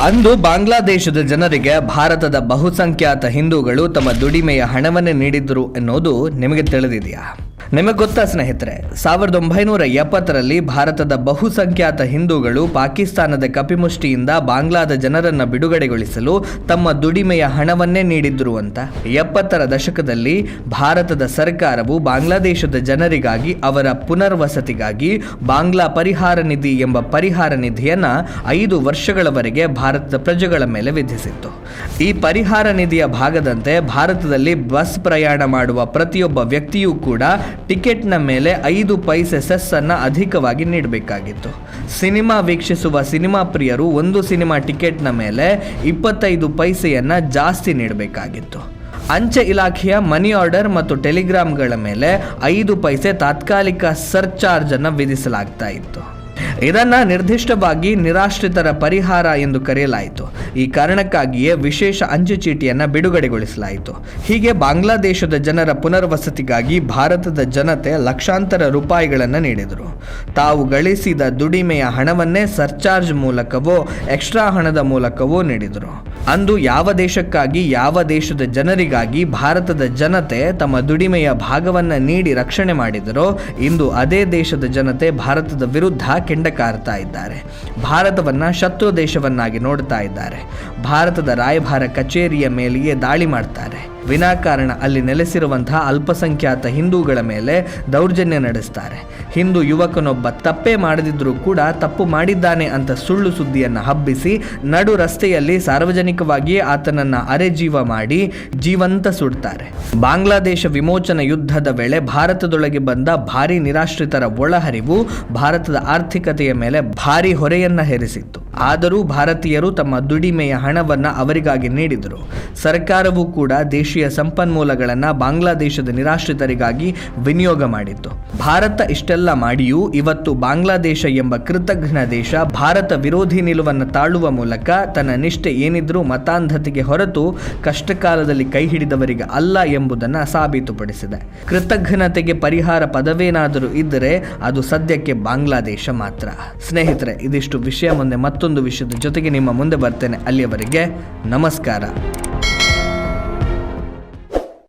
ಅಂದು ಬಾಂಗ್ಲಾದೇಶದ ಜನರಿಗೆ ಭಾರತದ ಬಹುಸಂಖ್ಯಾತ ಹಿಂದೂಗಳು ತಮ್ಮ ದುಡಿಮೆಯ ಹಣವನ್ನೇ ನೀಡಿದ್ದರು ಎನ್ನುವುದು ನಿಮಗೆ ತಿಳಿದಿದೆಯಾ? ನಿಮಗೆ ಗೊತ್ತಾ ಸ್ನೇಹಿತರೆ, ಸಾವಿರದ ಒಂಬೈನೂರ ಎಪ್ಪತ್ತರಲ್ಲಿ ಭಾರತದ ಬಹುಸಂಖ್ಯಾತ ಹಿಂದೂಗಳು ಪಾಕಿಸ್ತಾನದ ಕಪಿಮುಷ್ಟಿಯಿಂದ ಬಾಂಗ್ಲಾದ ಜನರನ್ನು ಬಿಡುಗಡೆಗೊಳಿಸಲು ತಮ್ಮ ದುಡಿಮೆಯ ಹಣವನ್ನೇ ನೀಡಿದ್ರು ಅಂತ. ಎಪ್ಪತ್ತರ ದಶಕದಲ್ಲಿ ಭಾರತದ ಸರ್ಕಾರವು ಬಾಂಗ್ಲಾದೇಶದ ಜನರಿಗಾಗಿ ಅವರ ಪುನರ್ವಸತಿಗಾಗಿ ಬಾಂಗ್ಲಾ ಪರಿಹಾರ ನಿಧಿ ಎಂಬ ಪರಿಹಾರ ನಿಧಿಯನ್ನು ಐದು ವರ್ಷಗಳವರೆಗೆ ಭಾರತದ ಪ್ರಜೆಗಳ ಮೇಲೆ ವಿಧಿಸಿತ್ತು. ಈ ಪರಿಹಾರ ನಿಧಿಯ ಭಾಗದಂತೆ ಭಾರತದಲ್ಲಿ ಬಸ್ ಪ್ರಯಾಣ ಮಾಡುವ ಪ್ರತಿಯೊಬ್ಬ ವ್ಯಕ್ತಿಯೂ ಕೂಡ ಟಿಕೆಟ್ನ ಮೇಲೆ ಐದು ಪೈಸೆ ಸೆಸ್ಸನ್ನು ಅಧಿಕವಾಗಿ ನೀಡಬೇಕಾಗಿತ್ತು. ಸಿನಿಮಾ ವೀಕ್ಷಿಸುವ ಸಿನಿಮಾ ಪ್ರಿಯರು ಒಂದು ಸಿನಿಮಾ ಟಿಕೆಟ್ನ ಮೇಲೆ ಇಪ್ಪತ್ತೈದು ಪೈಸೆಯನ್ನು ಜಾಸ್ತಿ ನೀಡಬೇಕಾಗಿತ್ತು. ಅಂಚೆ ಇಲಾಖೆಯ ಮನಿ ಆರ್ಡರ್ ಮತ್ತು ಟೆಲಿಗ್ರಾಮ್ಗಳ ಮೇಲೆ ಐದು ಪೈಸೆ ತಾತ್ಕಾಲಿಕ ಸರ್ಚಾರ್ಜನ್ನು ವಿಧಿಸಲಾಗ್ತಾ ಇತ್ತು. ಇದನ್ನ ನಿರ್ದಿಷ್ಟವಾಗಿ ನಿರಾಶ್ರಿತರ ಪರಿಹಾರ ಎಂದು ಕರೆಯಲಾಯಿತು. ಈ ಕಾರಣಕ್ಕಾಗಿಯೇ ವಿಶೇಷ ಅಂಚೆ ಚೀಟಿಯನ್ನು ಬಿಡುಗಡೆಗೊಳಿಸಲಾಯಿತು. ಹೀಗೆ ಬಾಂಗ್ಲಾದೇಶದ ಜನರ ಪುನರ್ವಸತಿಗಾಗಿ ಭಾರತದ ಜನತೆ ಲಕ್ಷಾಂತರ ರೂಪಾಯಿಗಳನ್ನು ನೀಡಿದರು. ತಾವು ಗಳಿಸಿದ ದುಡಿಮೆಯ ಹಣವನ್ನೇ ಸರ್ಚಾರ್ಜ್ ಮೂಲಕವೋ, ಎಕ್ಸ್ಟ್ರಾ ಹಣದ ಮೂಲಕವೋ ನೀಡಿದರು. ಅಂದು ಯಾವ ದೇಶಕ್ಕಾಗಿ, ಯಾವ ದೇಶದ ಜನರಿಗಾಗಿ ಭಾರತದ ಜನತೆ ತಮ್ಮ ದುಡಿಮೆಯ ಭಾಗವನ್ನ ನೀಡಿ ರಕ್ಷಣೆ ಮಾಡಿದರೋ, ಇಂದು ಅದೇ ದೇಶದ ಜನತೆ ಭಾರತದ ವಿರುದ್ಧ ಕೆಂಡಕಾರ್ತಾ ಇದ್ದಾರೆ. ಭಾರತವನ್ನ ಶತ್ರು ದೇಶವನ್ನಾಗಿ ನೋಡ್ತಾ ಇದ್ದಾರೆ. ಭಾರತದ ರಾಯಭಾರ ಕಚೇರಿಯ ಮೇಲೆಯೇ ದಾಳಿ ಮಾಡ್ತಾರೆ. ವಿನಾಕಾರಣ ಅಲ್ಲಿ ನೆಲೆಸಿರುವಂತಹ ಅಲ್ಪಸಂಖ್ಯಾತ ಹಿಂದೂಗಳ ಮೇಲೆ ದೌರ್ಜನ್ಯ ನಡೆಸ್ತಾರೆ. ಹಿಂದೂ ಯುವಕನೊಬ್ಬ ತಪ್ಪೇ ಮಾಡದಿದ್ರೂ ಕೂಡ ತಪ್ಪು ಮಾಡಿದ್ದಾನೆ ಅಂತ ಸುಳ್ಳು ಸುದ್ದಿಯನ್ನು ಹಬ್ಬಿಸಿ ನಡು ರಸ್ತೆಯಲ್ಲಿ ಸಾರ್ವಜನಿಕವಾಗಿ ಆತನನ್ನ ಅರೆಜೀವ ಮಾಡಿ ಜೀವಂತ ಸುಡ್ತಾರೆ. ಬಾಂಗ್ಲಾದೇಶ ವಿಮೋಚನ ಯುದ್ಧದ ವೇಳೆ ಭಾರತದೊಳಗೆ ಬಂದ ಭಾರಿ ನಿರಾಶ್ರಿತರ ಒಳಹರಿವು ಭಾರತದ ಮೇಲೆ ಭಾರಿ ಹೊರೆಯನ್ನ ಹೇರಿಸಿತ್ತು. ಆದರೂ ಭಾರತೀಯರು ತಮ್ಮ ದುಡಿಮೆಯ ಹಣವನ್ನು ಅವರಿಗಾಗಿ ನೀಡಿದರು. ಸರ್ಕಾರವೂ ಕೂಡ ದೇಶೀಯ ಸಂಪನ್ಮೂಲಗಳನ್ನು ಬಾಂಗ್ಲಾದೇಶದ ನಿರಾಶ್ರಿತರಿಗಾಗಿ ವಿನಿಯೋಗ ಮಾಡಿತ್ತು. ಭಾರತ ಇಷ್ಟೆಲ್ಲ ಮಾಡಿಯೂ ಇವತ್ತು ಬಾಂಗ್ಲಾದೇಶ ಎಂಬ ಕೃತಜ್ಞ ದೇಶ ಭಾರತ ವಿರೋಧಿ ನಿಲುವನ್ನು ತಾಳುವ ಮೂಲಕ ತನ್ನ ನಿಷ್ಠೆ ಏನಿದ್ರೂ ಮತಾಂಧತೆಗೆ ಹೊರತು ಕಷ್ಟಕಾಲದಲ್ಲಿ ಕೈ ಹಿಡಿದವರಿಗೆ ಅಲ್ಲ ಎಂಬುದನ್ನು ಸಾಬೀತುಪಡಿಸಿದೆ. ಕೃತಜ್ಞತೆಗೆ ಪರಿಹಾರ ಪದವೇನಾದರೂ ಇದ್ದರೆ ಅದು ಸದ್ಯಕ್ಕೆ ಬಾಂಗ್ಲಾದೇಶ ಮಾತ್ರ. ಸ್ನೇಹಿತರೆ, ಇದಿಷ್ಟು ವಿಷಯ ಮುಂದೆ ಮತ್ತೊಂದು ವಿಷಯದ ಜೊತೆಗೆ ನಿಮ್ಮ ಮುಂದೆ ಬರ್ತೇನೆ. ಅಲ್ಲಿಯವರೆಗೆ ನಮಸ್ಕಾರ.